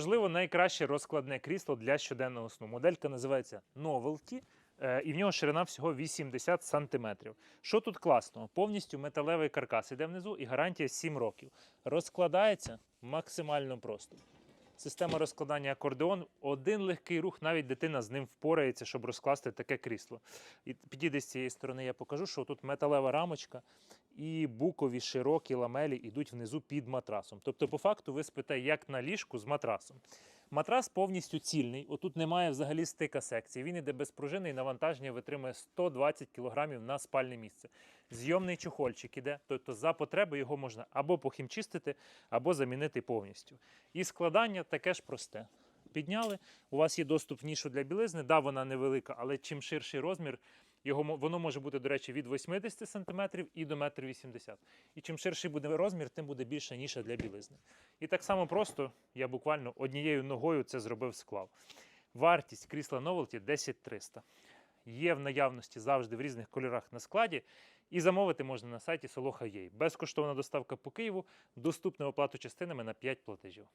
можливо, найкраще розкладне крісло для щоденного сну. Моделька називається Novelty, е, і в нього ширина всього 80 см. Що тут класного? Повністю металевий каркас іде внизу і гарантія 7 років. Розкладається максимально просто. Система розкладання акордеон, один легкий рух, навіть дитина з ним впорається, щоб розкласти таке крісло. І підійде з цієї сторони, я покажу, що тут металева рамочка і букові широкі ламелі йдуть внизу під матрасом. Тобто, по факту, ви спите як на ліжку з матрасом. Матрас повністю цільний, отут немає взагалі стика секції. Він іде без пружини і навантаження витримує 120 кг на спальне місце. Зйомний чохольчик іде, тобто за потреби його можна або похімчистити, або замінити повністю. І складання таке ж просте. Підняли, у вас є доступ в нішу для білизни. Да, вона невелика, але чим ширший розмір, його, воно може бути, до речі, від 80 см і до 1,80 м. І чим ширший буде розмір, тим буде більша ніша для білизни. І так само просто я буквально однією ногою це зробив, склав. Вартість крісла Novelty 10300. Є в наявності завжди в різних кольорах на складі. І замовити можна на сайті Soloha.ua. Безкоштовна доставка по Києву, доступна оплату частинами на 5 платежів.